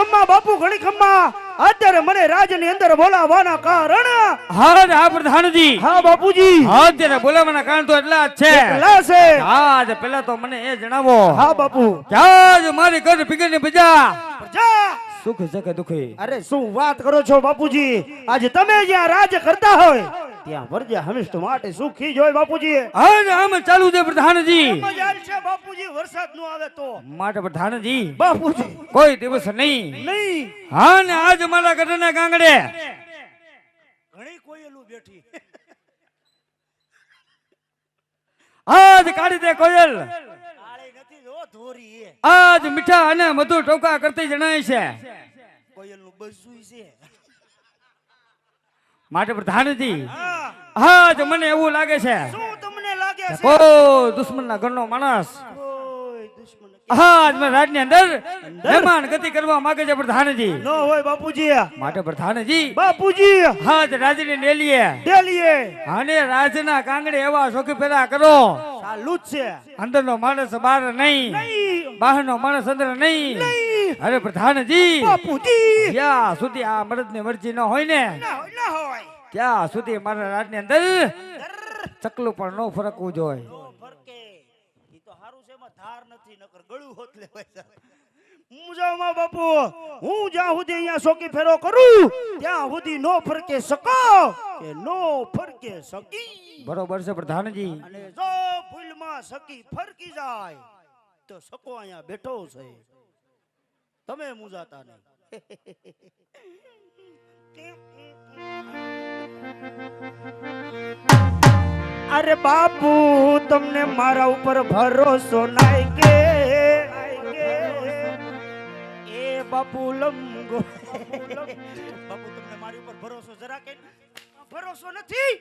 ખમ્મા બાપુ ઘણી ખમ્મા. અત્યારે મને રાજની અંદર બોલાવવાના કારણ? હા હા પ્રધાનજી. હા બાપુજી. હા અત્યારે બોલાવાના કારણ તો એટલા જ છે. એટલા છે. હા જ પેલા તો મને એ જણાવો. હા બાપુ. ક્યાં જ મારી ઘર ફિકરની બજા જા સુખ જગ દુખી? અરે શું વાત કરો છો બાપુજી? આજે તમે જ્યાં રાજ કરતા હોય ત્યાં વર્જ્યા હંમેશ માટે સુખી જોય બાપુજી હા ને આમ ચાલુ છે પ્રધાનજી. છે બાપુજી વરસાદ નો આવે તો. માટે પ્રધાનજી બાપુજી. કોઈ દિવસ નહીં. નહીં. હા ને આજ મારા ઘરના ગાંગડે. ઘણી કોયેલું બેઠી. આજ કાઢી દે કોયલ. કાળી નથી જો ધોરી એ. આજ મીઠા અને મધુર ટોકા કરતી જણાય છે. કોયલનું બસું છે. માટે પ્રધાનજી હા. તો મને એવું લાગે છે શું તમને લાગે છે? દુશ્મનના ઘરનો માણસ. રાજની અંદર મહેમાન ગતિ કરવા માંગે છે પ્રધાનજી ન હોય બાપુજી. માટે પ્રધાનજી બાપુજી. આજ રાજની ડેલીએ. ડેલીએ. અને રાજના કાંગડે એવા શોખી પેલા કરો. ચાલુ જ છે. અંદરનો માણસ બહાર નહીં. નહીં. બહારનો માણસ અંદર નહીં. અરે પ્રધાનજી. બાપુજી. ક્યાં સુધી આ મરજી ન હોય ને ના હોય ના સુધી મારા રાજની અંદર ચકલું પણ ન ફરકવું જોઈએ. બાપુ. હું જ્યાં સુધી અહીંયા ફેરો કરું ત્યાં સુધી નો ફરકે શકો કે નો ફરકે સકી બરોબર છે પ્રધાનજી. અને જો ફૂલમાં સકી ફરકી જાય તો સકો અહીંયા બેઠો છે. તમે મુજાતા નહીં. અરે બાપુ, તમને મારા ઉપર ભરોસો નાય કે? એ બાપુ લંગો. બાપુ, તમને મારી ઉપર ભરોસો જરા કે ભરોસો નથી?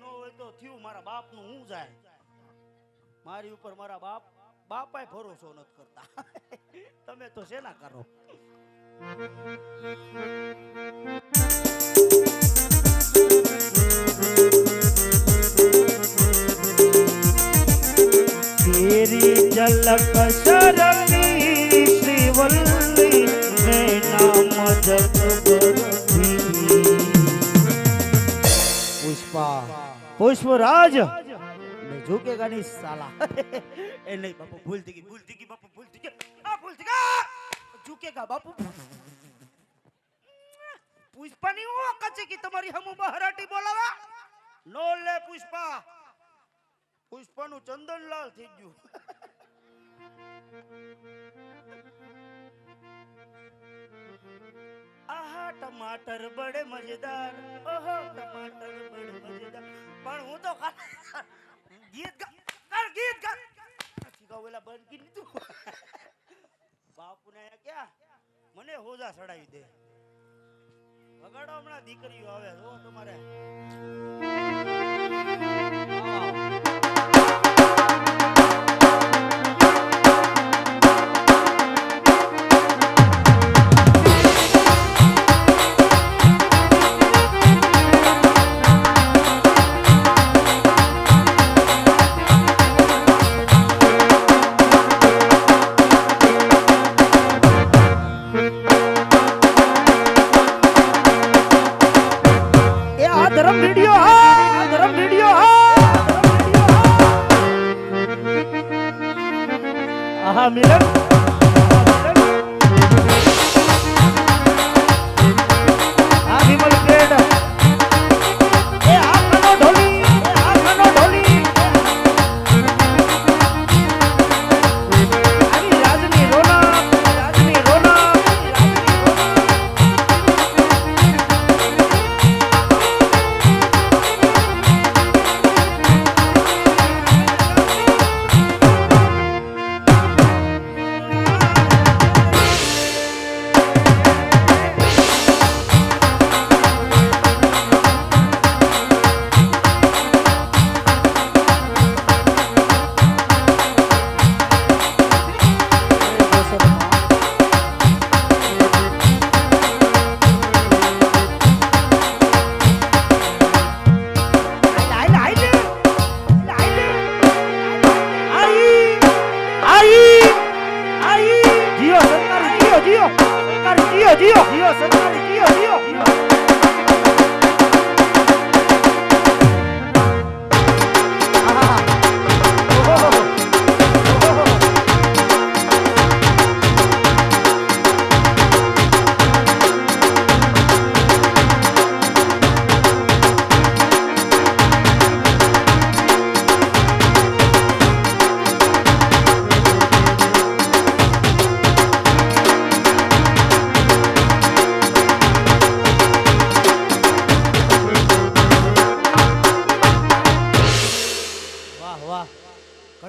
નો હોય તો થયું મારા બાપનું હું જાય મારી ઉપર મારા બાપ બાપાએ ભરોસો નથી કરતા તમે તો શેના કરો तेरी झलक शरणी श्रीवल्ली नैना मदद पुष्पा पुष्पराज નહીં ઝુકેગા નહીં સાલા. એ નહીં, બાપુ, ભૂલ થઈ ગઈ, ભૂલ થઈ ગઈ, બાપુ, ભૂલ થઈ ગઈ. આ ભૂલ થઈ ગઈ. ઝુકેગા બાપુ. પુષ્પાની હું કચે કે તમારી હમુ બહરાટી બોલાવા? નો લે પુષ્પા. પુષ્પાનું ચંદનલાલ થઈ ગયું. આહા, ટમાટર બડે મજેદાર. ઓહો, ટમાટર બડે મજેદાર. પણ હું તો ગીત ક્યાં? મને હોજા ચડાવી દે. વગાડો હમણાં દીકરીઓ આવે જો તમારે. આહા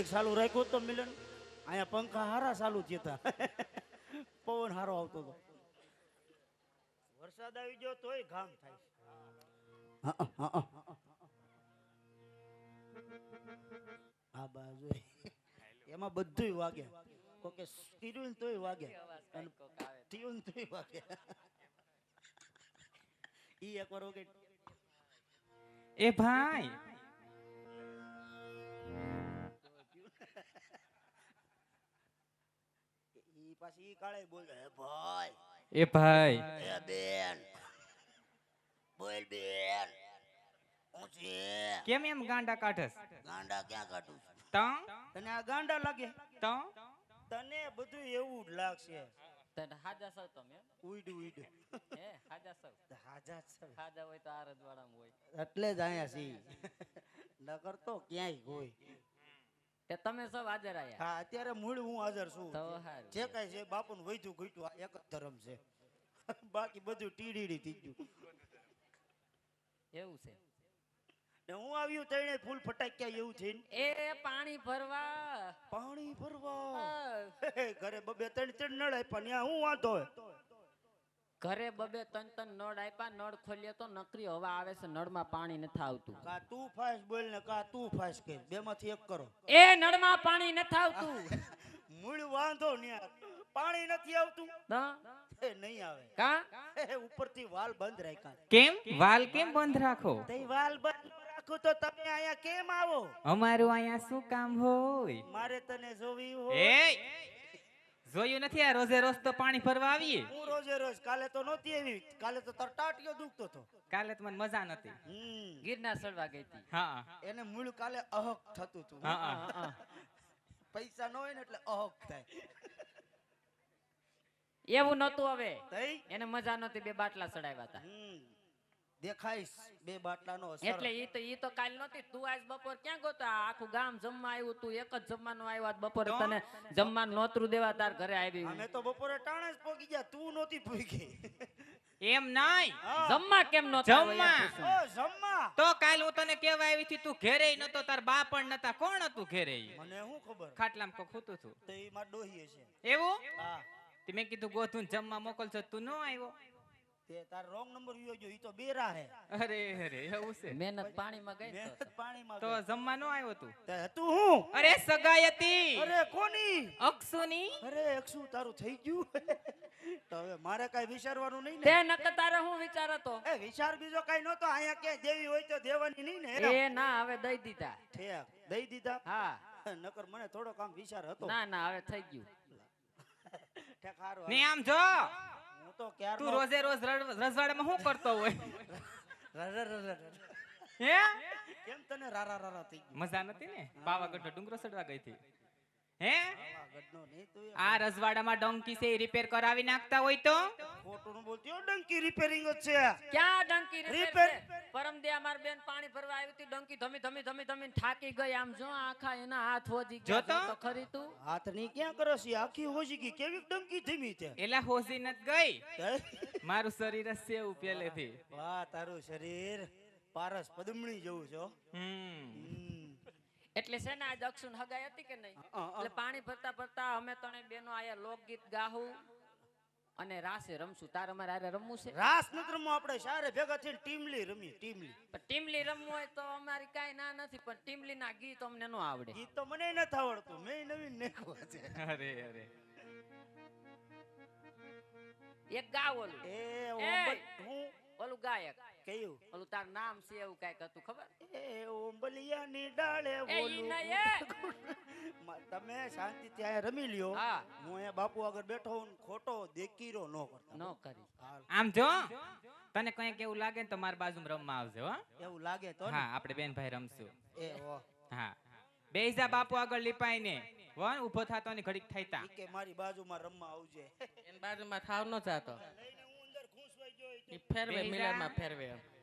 ઘડીક ચાલુ રાખ્યું તો મિલન. અહીંયા પંખા હારા ચાલુ થયા પવન હારો આવતો હતો. વરસાદ આવી ગયો તોય ઘામ થાય. આ બાજુ. એમાં બધુંય વાગે. કોકે ને તોય વાગે. અને થયું ને તોય વાગે. ઈ એકવાર ઓકે. એ ભાઈ ઈ પાછી કાળે બોલે હે ભાઈ. એ ભાઈ. એ બેન. બોલ બેન. કેમ એમ ગાંડા કાઢસ? ગાંડા ક્યાં કાઢું તં તને આ ગાંડા લાગે? તં તને બધું એવું જ લાગશે. તને હાજા સૌ તમે? ઉઈડ ઉઈડ. હે હાજા સૌ. હાજા જ હાજા હોય તો આ રજવાડામાં હોય. એટલે જ અહીંયા છી નકર તો ક્યાંય હોય. તમે સૌ હાજર આયા. હા અત્યારે મૂળ હું હાજર છું. તો હારું. જે કાંઈ છે બાપુનું વૈધું ઘટ્યું. આ એક જ ધર્મ છે. બાકી બધું ટીડીડી થઈ ગયું. એવું છે. ને હું આવ્યું તેણે ફૂલ ફટાક્યા એવું થઈને. એ પાણી ભરવા. પાણી ભરવા. ઘરે બબે ત્રણ ત્રણ નળ આપ્યા ને હું વાંધો ઘરે બબે તન તન નળ આપ્યા નળ ખોલીએ તો નકરી હવા આવે છે નળમાં પાણી નથી આવતું. કા તું ફાસ બોલ ને કા તું ફાસ કે બેમાંથી એક કરો. એ નળમાં પાણી નથી આવતું. મૂળ વાંધો ન્યા. પાણી નથી આવતું. એ નહીં આવે. કા? ઉપરથી વાલ બંધ રાખ્યા. કેમ? વાલ કેમ બંધ રાખો? તે વાલ બંધ રાખો તો તમે અહીંયા કેમ આવો? અમારું અહીંયા શું કામ હોય? મારે તને જોવી હોય. એ જોયું નથી આ રોજે રોજ તો પાણી ભરવા આવીએ? હું રોજે રોજ કાલે તો નહોતી આવી. કાલે તો તરટાટીઓ દુખતો હતો. કાલે તો મને મજા નથી ગિરના ગિરનાર ચડવા ગઈ હતી. હા. એને મૂળ કાલે અહક થતું હતું. હા. પૈસા ન હોય ને એટલે અહક થાય. એવું નહોતું હવે. એને મજા નતી બે બાટલા ચડાવ્યા હતા. હમ. દેખાઈશ બે બાટલાનો એટલે ઈ તો ઈ તો કાલ નતી તું આજ બપોર ક્યાં ગયો આખું ગામ જમવા આવ્યું તું. એક જ જમવાનું આવ્યો બપોરે. તને જમવાનું નોતરું દેવા તાર ઘરે આવી. અમે તો બપોરે ટાણે જ પોગી ગયા. તું નહોતી પોગી. એમ નહીં. જમવા કેમ નહોતા જમવા. આવ્યા એમ પૂછું. ઓ જમવા. તો કાલ હું તને કેવા આવી હતી તું ઘેરે નતો તાર બા પણ નતા. કોણ હતું ઘેરે મને શું ખબર? ખાટલામાં કોક હતું તું. તો ઈ માર ડોહી છે. એવું? હા. તે મેં કીધું ગોથું જમવા મોકલશો તું ન આવ્યો. તે તાર રોંગ નંબર વિયો ગયો ઈ તો બેરા હે. અરે અરે એવું છે. મહેનત પાણીમાં ગઈ મહેનત પાણીમાં તો જમવા ન આવ્યો તું? તે હતું હું? અરે સગાઈ હતી અરે કોની? અક્ષુની. અરે અક્ષુ તારું થઈ ગયું. તો હવે મારે કઈ વિચારવાનું નહીં તે ને તારે હું વિચાર હતો? એ વિચાર બીજો કઈ નતો અહીંયા ક્યાંય દેવી હોય તો દેવાની નહીં ને એ ના હવે દઈ દીધા. ઠેક દઈ દીધા. હા. નકર મને થોડો કામ વિચાર હતો. ના ના હવે થઈ ગયું. ઠેક હારું ને આમ જો. તો ક્યાર તું રોજે રોજ રજવાડામાં શું કરતો હોય? હે? કેમ તને રારા રારા થઈ મજા નથી ને? પાવાગઢ ડુંગરો ચડવા ગઈ હતી. હે? પાવાગઢનો નહીં તું એ આ રજવાડામાં ડંકી છે રિપેર કરાવી નાખતા હોય તો? ખોટું બોલતી ડંકી રિપેરિંગ જ છે. ક્યાં ડંકી repair Repair. પરમ દે અમાર બેન પાણી ભરવા આવી હતી ડંકી ધમી ધમી ધમી ધમી થાકી ગઈ. આમ જો આખા એના હાથ વધી ગયા તો. ખરી તું? હાથની ક્યાં કરો છે? આખી હોજી ગઈ. કેવી ડંકી ધીમી છે? એલા હોજી નત ગઈ? મારું શરીર છે વાહ તારું શરીર પારસ પદમણી જેવું છે હમ. એટલે છે ને આજ અક્ષુન હગાઈ હતી કે નહીં. એટલે પાણી ભરતા ભરતા અમે ત્રણે બેનો આયા લોકગીત ગાહું અને રાસે રમશું. તાર અમારે આરે રમવું છે. રાસ નથી રમવું આપણે સારે ભેગા થઈને ટીમલી રમીએ ટીમલી. પણ ટીમલી રમવું હોય તો અમારી કાંઈ ના નથી પણ ટીમલી ના ગીત અમને ન આવડે. ગીત તો મને નથી આવડતું મેં નવીન નાખ્યું છે. અરે અરે. એક ગાવ ઓલું. એ હું ઓલું ગાયક? કયું? ઓલું તાર નામ છે એવું કાંઈક હતું ખબર? એ ઓંબલિયાની ડાળે બોલું. તમે શાંતિ ત્યાં રમી લ્યો. હું. અહીંયા બાપુ આગળ બેઠો હું ખોટો દેકીરો ન કરતા. ન કરી. આમ જો તને કઈ કેવું લાગે ને તો મારી બાજુ રમવા આવજો હા. એવું લાગે તો ને? હા આપણે બેન ભાઈ રમશું. એ ઓ હા. બેસા બાપુ આગળ લીપાઈ ને વન ઊભો થાતો ને ઘડીક થઈતા કે મારી બાજુમાં રમવા આવજે. એની બાજુમાં થાવ ન જાતો. લઈને હું અંદર ઘૂસવાઈ